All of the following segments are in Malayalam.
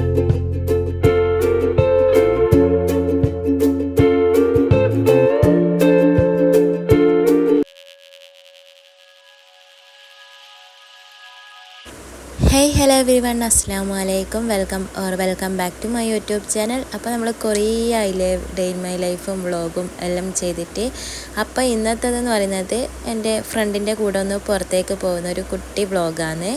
Thank you. Hello everyone അസ്സാം വലൈക്കും welcome or welcome back to my YouTube channel അപ്പോൾ നമ്മൾ കുറേ ആയില്ലേ ഡേ ഇൻ മൈ ലൈഫും വ്ളോഗും എല്ലാം ചെയ്തിട്ട്. അപ്പോൾ ഇന്നത്തേതെന്ന് പറയുന്നത് എന്റെ ഫ്രണ്ടിന്റെ കൂടെ ഒന്ന് പുറത്തേക്ക് പോകുന്ന ഒരു കുട്ടി വ്ളോഗാണ്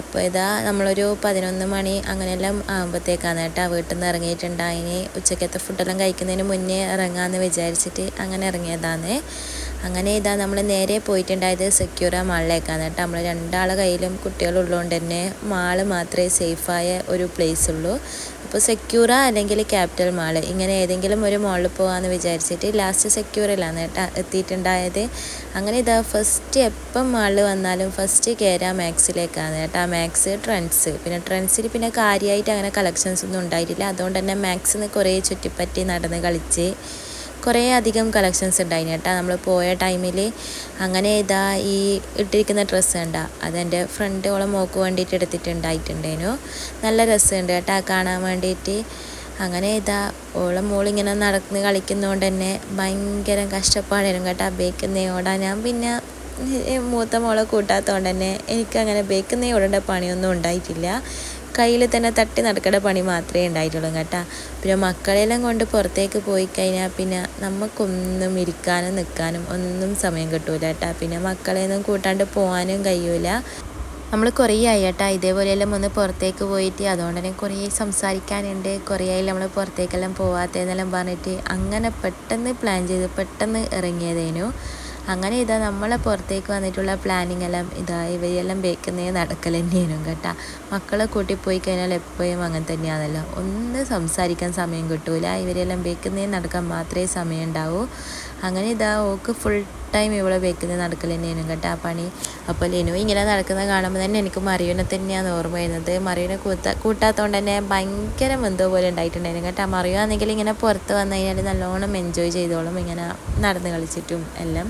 അപ്പോൾ ഇതാ നമ്മളൊരു പതിനൊന്ന് മണി അങ്ങനെയെല്ലാം ആകുമ്പോഴത്തേക്കാണ് കേട്ടോ. വീട്ടിൽ നിന്ന് ഇറങ്ങിയിട്ടുണ്ടായിന്. ഉച്ചക്കത്തെ ഫുഡെല്ലാം കഴിക്കുന്നതിന് മുന്നേ ഇറങ്ങാമെന്ന് വിചാരിച്ചിട്ട് അങ്ങനെ ഇറങ്ങിയതാണ്. അങ്ങനെ ഇതാ നമ്മൾ നേരെ പോയിട്ടുണ്ടായത് സെക്യൂറ മാളിലേക്കാണ് കേട്ടോ. നമ്മൾ രണ്ടാളെ കയ്യിലും കുട്ടികളുള്ളതുകൊണ്ട് തന്നെ മാൾ മാത്രമേ സേഫായ ഒരു പ്ലേസ് ഉള്ളൂ അപ്പോൾ സെക്യൂറ അല്ലെങ്കിൽ ക്യാപിറ്റൽ മാൾ? ഇങ്ങനെ ഏതെങ്കിലും ഒരു മാളിൽ പോകാമെന്ന് വിചാരിച്ചിട്ട് ലാസ്റ്റ് സെക്യൂറിലാണ് കേട്ടോ എത്തിയിട്ടുണ്ടായത്. അങ്ങനെ ഇതാ ഫസ്റ്റ് എപ്പം മാളിൽ വന്നാലും ഫസ്റ്റ് കയറാം മാക്സിലേക്കാണ് കേട്ടോ. മാക്സ് ട്രെൻഡ്സ് പിന്നെ ട്രെൻഡ്സിൽ പിന്നെ കാര്യമായിട്ട് അങ്ങനെ കളക്ഷൻസ് ഒന്നും ഉണ്ടായിട്ടില്ല. അതുകൊണ്ട് തന്നെ മാക്സിന്ന് കുറേ ചുറ്റിപ്പറ്റി നടന്ന് കളിച്ച് കുറേ അധികം കളക്ഷൻസ് ഉണ്ടായിന് കേട്ടോ. നമ്മൾ പോയ ടൈമിൽ അങ്ങനെ ഇതാ ഈ ഇട്ടിരിക്കുന്ന ഡ്രസ്സ് കണ്ട. അതെന്റെ ഫ്രണ്ട് ഓളെ മോക്ക് വേണ്ടിയിട്ട് എടുത്തിട്ടുണ്ടായിട്ടുണ്ടേനു നല്ല രസമുണ്ട് കേട്ടോ കാണാൻ വേണ്ടിയിട്ട് അങ്ങനെ ഇതാ ഓളെ മോളിങ്ങനെ നടന്ന് കളിക്കുന്നതുകൊണ്ട് തന്നെ ഭയങ്കര കഷ്ടപ്പാടായിരുന്നു കേട്ടോ. ബേക്കുന്നേ ഓടാൻ ഞാൻ പിന്നെ മൂത്ത മോളെ കൂട്ടാത്തതുകൊണ്ട് തന്നെ എനിക്കങ്ങനെ ബേക്കുന്നേ ഓടേണ്ട പണിയൊന്നും ഉണ്ടായിട്ടില്ല. കയ്യിൽ തന്നെ തട്ടി നടക്കേണ്ട പണി മാത്രമേ ഉണ്ടായിട്ടുള്ളൂ കേട്ടോ. പിന്നെ മക്കളെല്ലാം കൊണ്ട് പുറത്തേക്ക് പോയി കഴിഞ്ഞാൽ പിന്നെ നമുക്കൊന്നും ഇരിക്കാനും നിൽക്കാനും ഒന്നും സമയം കിട്ടൂല കേട്ടോ. പിന്നെ മക്കളെയൊന്നും കൂട്ടാണ്ട് പോകാനും കഴിയൂല. നമ്മൾ കുറേ ആയി കേട്ടോ. ഇതേപോലെയെല്ലാം ഒന്ന് പുറത്തേക്ക് പോയിട്ട് അതുകൊണ്ട് തന്നെ കുറേ സംസാരിക്കാനുണ്ട്. കുറേ ആയി നമ്മൾ പുറത്തേക്കെല്ലാം പോവാത്തതെന്നെല്ലാം പറഞ്ഞിട്ട് അങ്ങനെ പെട്ടെന്ന് പ്ലാൻ ചെയ്ത് പെട്ടെന്ന് ഇറങ്ങിയതേനു. അങ്ങനെ ഇതാ നമ്മളെ പുറത്തേക്ക് വന്നിട്ടുള്ള പ്ലാനിങ് എല്ലാം ഇതാ ഇവയെല്ലാം ബേക്കുന്നേ നടക്കൽ തന്നെയാണ് കേട്ടോ. മക്കളെ കൂട്ടി പോയി കഴിഞ്ഞാൽ എപ്പോഴും അങ്ങനെ തന്നെയാണല്ലോ. ഒന്ന് സംസാരിക്കാൻ സമയം കിട്ടൂല. ഇവരെല്ലാം ബേക്കുന്നേ നടക്കാൻ മാത്രമേ സമയം ഉണ്ടാവൂ. അങ്ങനെ ഇതാ ഓക്ക് ഫുൾ ടൈം ഇവിടെ ബേക്കുന്നത് നടക്കൽ തന്നെയാണ് കേട്ടോ ആ പണി. അപ്പോൾ ലിനു ഇങ്ങനെ നടക്കുന്നത് കാണുമ്പോൾ തന്നെ എനിക്ക് മറിയുനെ തന്നെയാണ് ഓർമ്മ വരുന്നത്. മറിയുനെ കൂത്ത കൂട്ടാത്തതുകൊണ്ട് തന്നെ ഭയങ്കര എന്തോ പോലെ ഉണ്ടായിട്ടുണ്ടായിരുന്നു കേട്ടോ. മറിയുവാണെങ്കിൽ ഇങ്ങനെ പുറത്ത് വന്നു കഴിഞ്ഞാൽ നല്ലോണം എൻജോയ് ചെയ്തോളും. ഇങ്ങനെ നടന്ന് കളിച്ചിട്ടും എല്ലാം.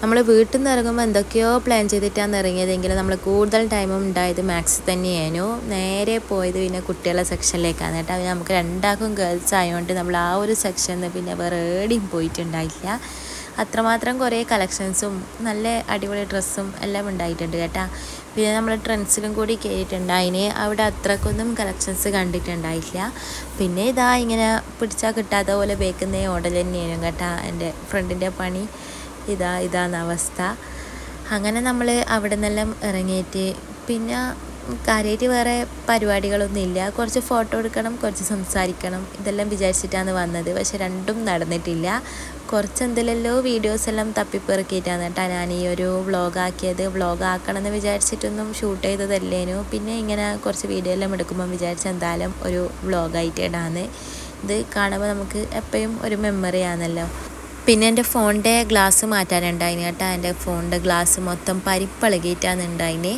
നമ്മൾ വീട്ടിൽ നിന്ന് ഇറങ്ങുമ്പോൾ എന്തൊക്കെയോ പ്ലാൻ ചെയ്തിട്ടാണ് ഇറങ്ങിയതെങ്കിലും നമ്മൾ കൂടുതൽ ടൈമും ഉണ്ടായത് മാത്സ് തന്നെയായിരുന്നു. നേരെ പോയത് പിന്നെ കുട്ടികളെ സെക്ഷനിലേക്കാണ് കേട്ടോ. അത് നമുക്ക് രണ്ടാക്കും ഗേൾസ് ആയതുകൊണ്ട് നമ്മൾ ആ ഒരു സെക്ഷനിൽ പിന്നെ വേറെ എവിടെയും പോയിട്ടുണ്ടായില്ല. അത്രമാത്രം കുറേ കളക്ഷൻസും നല്ല അടിപൊളി ഡ്രസ്സും എല്ലാം ഉണ്ടായിട്ടുണ്ട് കേട്ടോ. പിന്നെ നമ്മൾ ട്രെൻഡ്സിലും കൂടി കയറിയിട്ടുണ്ട് അതിന് അവിടെ അത്രക്കൊന്നും കളക്ഷൻസ് കണ്ടിട്ടുണ്ടായില്ല. പിന്നെ ഇതാ ഇങ്ങനെ പിടിച്ചാൽ കിട്ടാത്ത പോലെ ബേക്കുന്ന ഓർഡർ തന്നെയായിരുന്നു കേട്ടോ എന്റെ ഫ്രണ്ടിന്റെ പണി. ഇതാ ഇതാണ് അവസ്ഥ. അങ്ങനെ നമ്മൾ അവിടെ നിന്നെല്ലാം ഇറങ്ങിയിട്ട് പിന്നെ കാര്യമായിട്ട് വേറെ പരിപാടികളൊന്നും ഇല്ല കുറച്ച് ഫോട്ടോ എടുക്കണം കുറച്ച് സംസാരിക്കണം ഇതെല്ലാം വിചാരിച്ചിട്ടാണ് വന്നത്. പക്ഷെ രണ്ടും നടന്നിട്ടില്ല. കുറച്ച് എന്തിലല്ലോ വീഡിയോസ് എല്ലാം തപ്പിപ്പെറുക്കിയിട്ടാണ് കേട്ടോ ഞാൻ ഈ ഒരു വ്ളോഗ് ആക്കിയത് വ്ളോഗ് ആക്കണം എന്ന് വിചാരിച്ചിട്ടൊന്നും ഷൂട്ട് ചെയ്തതല്ലേനു. പിന്നെ ഇങ്ങനെ കുറച്ച് വീഡിയോ എല്ലാം എടുക്കുമ്പോൾ വിചാരിച്ച എന്തായാലും ഒരു വ്ളോഗായിട്ട് ഇടാന്ന് ഇത് കാണുമ്പോൾ നമുക്ക് എപ്പോഴും ഒരു മെമ്മറി ആണല്ലോ. പിന്നെ എന്റെ ഫോണിന്റെ ഗ്ലാസ് മാറ്റാനുണ്ടായിന് കേട്ടോ. എന്റെ ഫോണിന്റെ ഗ്ലാസ് മൊത്തം പരിപ്പളകിയിട്ടാണ് ഉണ്ടായിന്.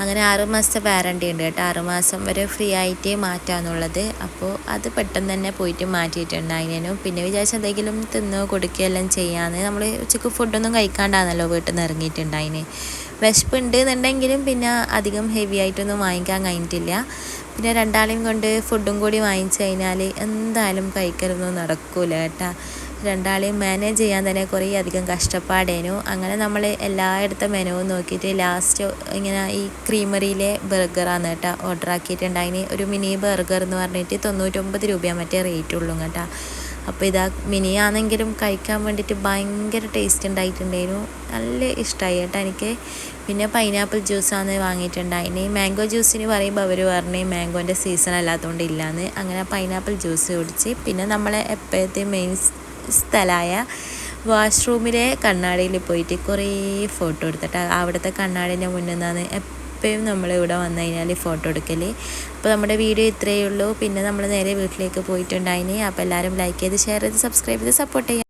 അങ്ങനെ ആറ് മാസത്തെ വാറണ്ടി ഉണ്ട് കേട്ടോ. ആറ് മാസം വരെ ഫ്രീ ആയിട്ട് മാറ്റാന്നുള്ളത്. അപ്പോൾ അത് പെട്ടെന്ന് തന്നെ പോയിട്ട് മാറ്റിയിട്ടുണ്ടായിരുന്നു പിന്നെ വിചാരിച്ച എന്തെങ്കിലും തിന്നോ കൊടുക്കുകയെല്ലാം ചെയ്യാന്ന്. നമ്മൾ ഉച്ചയ്ക്ക് ഫുഡൊന്നും കഴിക്കാണ്ടാണല്ലോ വീട്ടിൽ നിന്ന് ഇറങ്ങിയിട്ടുണ്ടായിന്. വിശപ്പ് ഉണ്ട് എന്നുണ്ടെങ്കിലും പിന്നെ അധികം ഹെവി ആയിട്ടൊന്നും വാങ്ങിക്കാൻ കഴിഞ്ഞിട്ടില്ല. പിന്നെ രണ്ടാളെയും കൊണ്ട് ഫുഡും കൂടി വാങ്ങിച്ചു കഴിഞ്ഞാൽ എന്തായാലും കഴിക്കലൊന്നും നടക്കൂല കേട്ടോ. രണ്ടാളെയും മാനേജ് ചെയ്യാൻ തന്നെ കുറേ അധികം കഷ്ടപ്പാടേനു. അങ്ങനെ നമ്മൾ എല്ലായിടത്തും മെനുവും നോക്കിയിട്ട് ലാസ്റ്റ് ഇങ്ങനെ ഈ ക്രീമറിയിലെ ബർഗറാണ് കേട്ടോ ഓർഡർ ആക്കിയിട്ടുണ്ടായിന് ഒരു മിനി ബർഗർ എന്ന് പറഞ്ഞിട്ട് തൊണ്ണൂറ്റൊമ്പത് രൂപയാണ് മറ്റേ റേറ്റ് ഉള്ളൂ കേട്ടോ. അപ്പോൾ ഇതാ മിനി ആണെങ്കിലും കഴിക്കാൻ വേണ്ടിയിട്ട് ഭയങ്കര ടേസ്റ്റ് ഉണ്ടായിട്ടുണ്ടായിരുന്നു. നല്ല ഇഷ്ടമായി കേട്ടോ എനിക്ക്. പിന്നെ പൈനാപ്പിൾ ജ്യൂസാണ് വാങ്ങിയിട്ടുണ്ടായിന് മാംഗോ ജ്യൂസിന് പറയുമ്പോൾ അവർ പറഞ്ഞു മാംഗോന്റെ സീസൺ അല്ലാത്തതുകൊണ്ട് ഇല്ലയെന്ന് അങ്ങനെ പൈനാപ്പിൾ ജ്യൂസ് കുടിച്ച്. പിന്നെ നമ്മളെ എപ്പോഴത്തെ മെയിൻ സ്ഥലമായ വാഷ്റൂമിലെ കണ്ണാടിയിൽ പോയിട്ട് കുറേ ഫോട്ടോ എടുത്തിട്ട് അവിടുത്തെ കണ്ണാടിന്റെ മുന്നിൽ നിന്നാണ് എപ്പോഴും നമ്മൾ ഇവിടെ വന്നു കഴിഞ്ഞാൽ ഫോട്ടോ എടുക്കൽ. അപ്പോൾ നമ്മുടെ വീഡിയോ ഇത്രയേ ഉള്ളൂ. പിന്നെ നമ്മൾ നേരെ വീട്ടിലേക്ക് പോയിട്ടുണ്ടായിന്. അപ്പോൾ എല്ലാവരും ലൈക്ക് ചെയ്ത് ഷെയർ ചെയ്ത് സബ്സ്ക്രൈബ് ചെയ്ത് സപ്പോർട്ട് ചെയ്യാം